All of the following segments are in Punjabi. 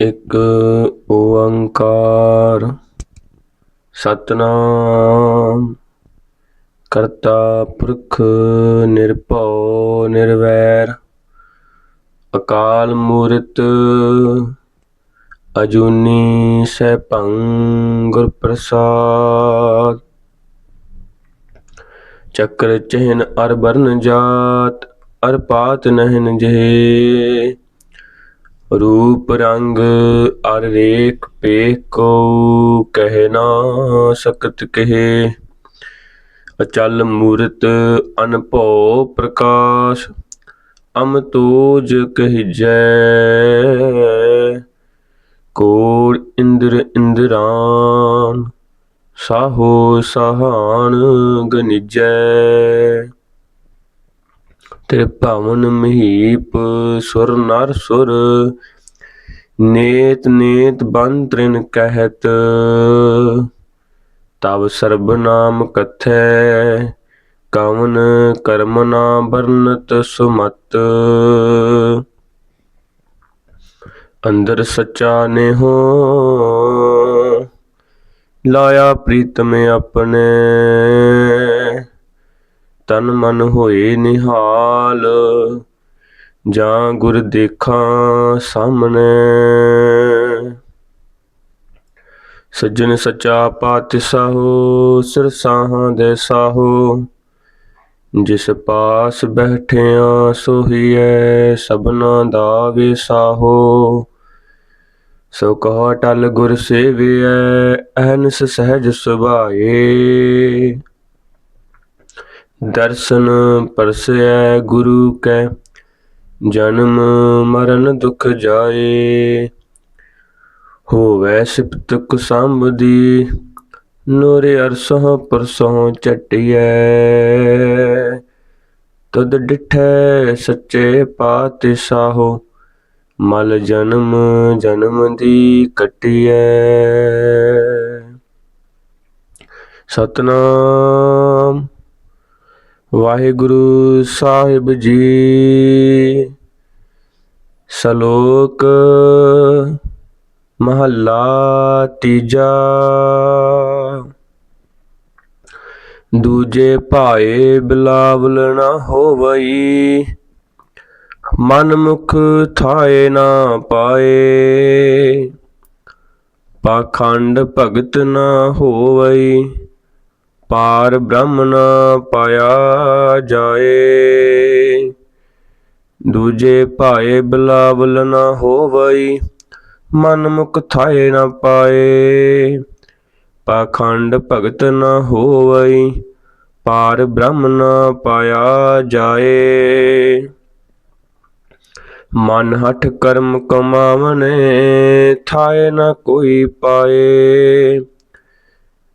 ਇੱਕ ਓੰਕਾਰ ਸਤਨਾਮ, ਕਰਤਾ ਪੁਰਖ ਨਿਰਭਉ ਨਿਰਵੈਰ, ਅਕਾਲ ਮੂਰਤ ਅਜੂਨੀ ਸੈਭੰ ਗੁਰ ਪ੍ਰਸਾਦ ਚੱਕਰ ਚਿਹਨ ਅਰ ਬਰਨ ਜਾਤ, ਅਰ ਪਾਤ ਨਹਿਨ ਜਿਹੇ। ਰੂਪ ਰੰਗ ਅਰ ਰੇਖ ਪੇਖ ਕੋ ਕਹਿ ਨਾ ਸਕਤ ਕਹੇ। ਅਚਲ ਮੂਰਤ ਅਨਭਉ ਪ੍ਰਕਾਸ਼ ਅਮ ਤੋਜ ਕਹਿਜੈ। ਕੋੜ ਇੰਦਰ ਇੰਦਰਾਨ, ਸਾਹੋ ਸਹਾਨ ਗਨਿਜੈ। ਤੇਰੇ ਮਹੀਪ, ਸੁਰ ਨਰ ਸੁਰ, ਨੇਤ ਨੇਤ ਬੰਤਰਿਨ ਕਹਿਤ। ਤਬ ਸਰਬ ਨਾਮ ਕਥੈ, ਕਵਨ ਕਰਮ ਨਾ ਬਰਨਤ ਸੁਮਤ। ਅੰਦਰ ਸੱਚਾ ਨੇ ਹੋ ਲਾਇਆ ਪ੍ਰੀਤਮ ਆਪਣੇ। ਤਨ ਮਨ ਹੋਏ ਨਿਹਾਲ, ਜਾਂ ਗੁਰ ਦੇਖਾਂ ਸਾਹਮਣੇ। ਸੱਜਣ ਸੱਚਾ ਪਾਤਿਸਾਹੋ ਸਿਰ ਦੇ ਸਾਹੋ, ਜਿਸ ਪਾਸ ਬੈਠਿਆ ਸੋਹੀਐ ਸਭਨਾ ਦਾ ਵਿਸਾਹੋ ਸੋ ਕਹੋ ਟਲ ਗੁਰ ਸੇਵਿਐ, ਅਹਨਸ ਸਹਿਜ ਸੁਭਾਏ। ਦਰਸ਼ਨ ਪਰਸੈ ਗੁਰੂ ਕੈ, ਜਨਮ ਮਰਨ ਦੁਖ ਜਾਏ। ਹੋਵੈ ਸਿਪਤ ਕੁਸੰਬਦੀ ਨੂਰੇ ਅਰਸੋਂ ਪਰਸੋਂ ਚਟਿਐ। ਤਦ ਡਿਠੈ ਸੱਚੇ ਪਾਤਿਸਾਹੋ ਮਲ ਜਨਮ ਜਨਮ ਦੀ ਕਟਿਐ। ਸਤਨਾਮ ਵਾਹਿਗੁਰੂ ਸਾਹਿਬ ਜੀ। ਸ਼ਲੋਕ ਮਹੱਲਾ ਤੀਜਾ। ਦੂਜੇ ਭਾਏ ਬਿਲਾਵਲ ਨਾ ਹੋਵਈ। ਮਨ ਮੁਖ ਥਾਏ ਨਾ ਪਾਏ। ਪਾਖੰਡ ਭਗਤ ਨਾ ਹੋਵਈ। ਪਾਰ ਬ੍ਰਹਮ ਨਾ ਪਾਇਆ ਜਾਏ। ਦੂਜੇ ਭਾਏ ਬਿਲਾਵਲ ਨਾ ਹੋਵਈ, ਮਨ ਮੁਖ ਥਾਏ ਨਾ ਪਾਏ। ਪਾਖੰਡ ਭਗਤ ਨਾ ਹੋਵਈ, ਪਾਰ ਬ੍ਰਹਮ ਨਾ ਪਾਇਆ ਜਾਏ। ਮਨ ਹਠ ਕਰਮ ਕਮਾਵਨੇ, ਥਾਏ ਨਾ ਕੋਈ ਪਾਏ।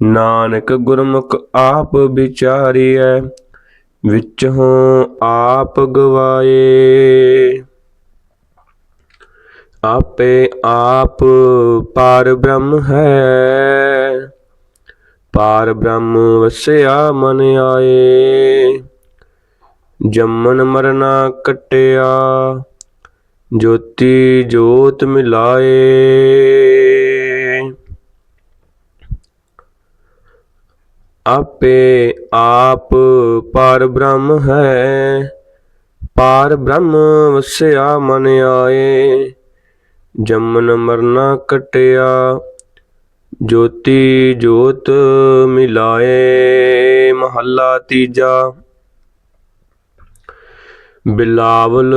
ਨਾਨਕ ਗੁਰਮੁਖ ਆਪ ਵਿਚਾਰੀਐ, ਵਿਚੋਂ ਆਪ ਗਵਾਏ। ਆਪੇ ਆਪ ਪਾਰ ਬ੍ਰਹਮ ਹੈ, ਪਾਰ ਬ੍ਰਹਮ ਵਸਿਆ ਮਨ ਆਏ। ਜੰਮਨ ਮਰਨਾ ਕਟਿਆ, ਜੋਤੀ ਜੋਤ ਮਿਲਾਏ। ਆਪੇ ਆਪ ਪਾਰ ਬ੍ਰਹਮ ਹੈ, ਪਾਰ ਬ੍ਰਹਮ ਵਸਿਆ ਮਨ ਆਏ। ਜੰਮਨ ਮਰਨਾ ਕਟਿਆ, ਜੋਤੀ ਜੋਤ ਮਿਲਾਏ। ਮਹੱਲਾ ਤੀਜਾ, ਬਿਲਾਵਲ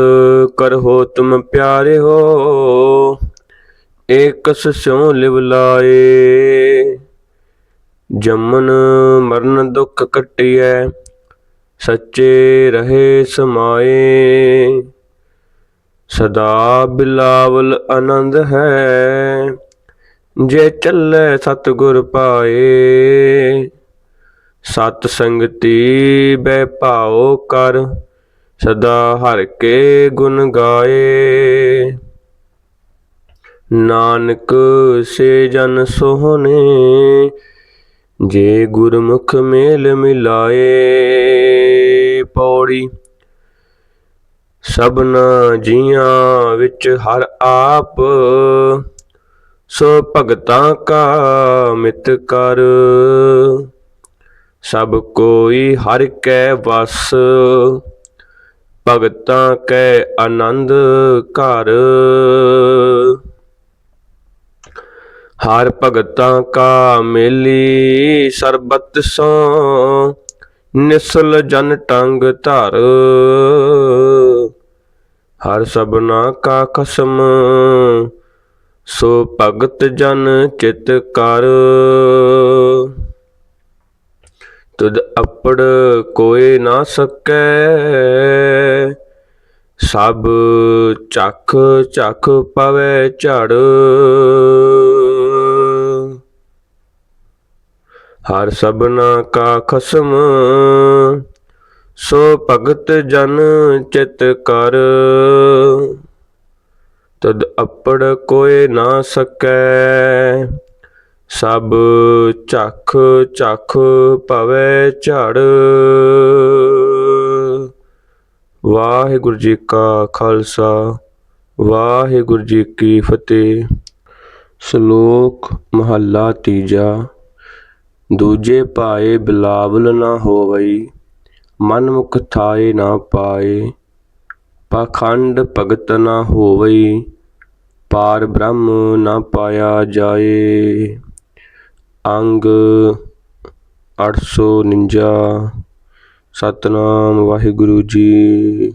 ਕਰਹੋ ਤੁਮ ਪਿਆਰੇ ਹੋ, ਏਕਸ ਸਿਉ ਲਿਵ ਲਾਏ। ਜੰਮਨ ਮਰਨ ਦੁਖ ਕਟਿਐ, ਸੱਚੇ ਰਹੇ ਸਮਾਏ। ਸਦਾ ਬਿਲਾਵਲ ਆਨੰਦ ਹੈ, ਜੇ ਚੱਲੇ ਸਤਿਗੁਰ ਪਾਏ। ਸਤ ਸੰਗਤੀ ਬੈ ਭਾਉ ਕਰ, ਸਦਾ ਹਰ ਕੇ ਗੁਣ ਗਾਏ। ਨਾਨਕ ਸੇ ਜਨ ਸੋਹਣੇ ਜੇ ਗੁਰਮੁਖ ਮੇਲ ਮਿਲਾਏ ਪੌੜੀ, ਸਭਨਾ ਜੀਆਂ ਵਿੱਚ ਹਰ ਆਪ, ਸੋ ਭਗਤਾਂ ਕਾ ਮਿਤ ਕਰ। ਸਭ ਕੋਈ ਹਰ ਕੈ ਵਸ, ਭਗਤਾਂ ਕੈ ਆਨੰਦ ਘਰ। ਹਰ ਭਗਤਾਂ ਕਾ ਮੇਲੀ ਸਰਬਤ ਸੋ ਨਿਸਲ ਜਨ ਟੰਗ ਧਰ। ਹਰ ਸਭਨਾ ਕਾ ਖਸਮ, ਸੋ ਭਗਤ ਜਨ ਚਿਤ ਕਰ। ਤੁਧ ਅਪੜ ਕੋਇ ਨਾ ਸਕੈ, ਸਭ ਚੱਖ ਚੱਖ ਪਵੇ ਝੜ। ਹਰ ਸਭਨਾ ਕਾ ਖਸਮ, ਸੋ ਭਗਤ ਜਨ ਚਿਤ ਕਰ। ਤਦ ਅਪੜ ਕੋਇ ਨਾ ਸਕੈ, ਸਭ ਚੱਖ ਚੱਖ ਪਵੇ ਝੜ। ਵਾਹਿਗੁਰੂ ਜੀ ਕਾ ਖਾਲਸਾ, ਵਾਹਿਗੁਰੂ ਜੀ ਕੀ ਫਤਿਹ। ਸ਼ਲੋਕ ਮਹੱਲਾ ਤੀਜਾ। ਦੂਜੇ ਪਾਏ ਬਿਲਾਵਲ ਨਾ ਹੋਵਈ, ਮਨਮੁਖ ਥਾਏ ਨਾ ਪਾਏ, ਪਾਖੰਡ ਭਗਤ ਨਾ ਹੋਵਈ, ਪਾਰ ਬ੍ਰਹਮ ਨਾ ਪਾਇਆ ਜਾਏ। ਅੰਗ 849 ਸਤਨਾਮ ਵਾਹਿਗੁਰੂ ਜੀ।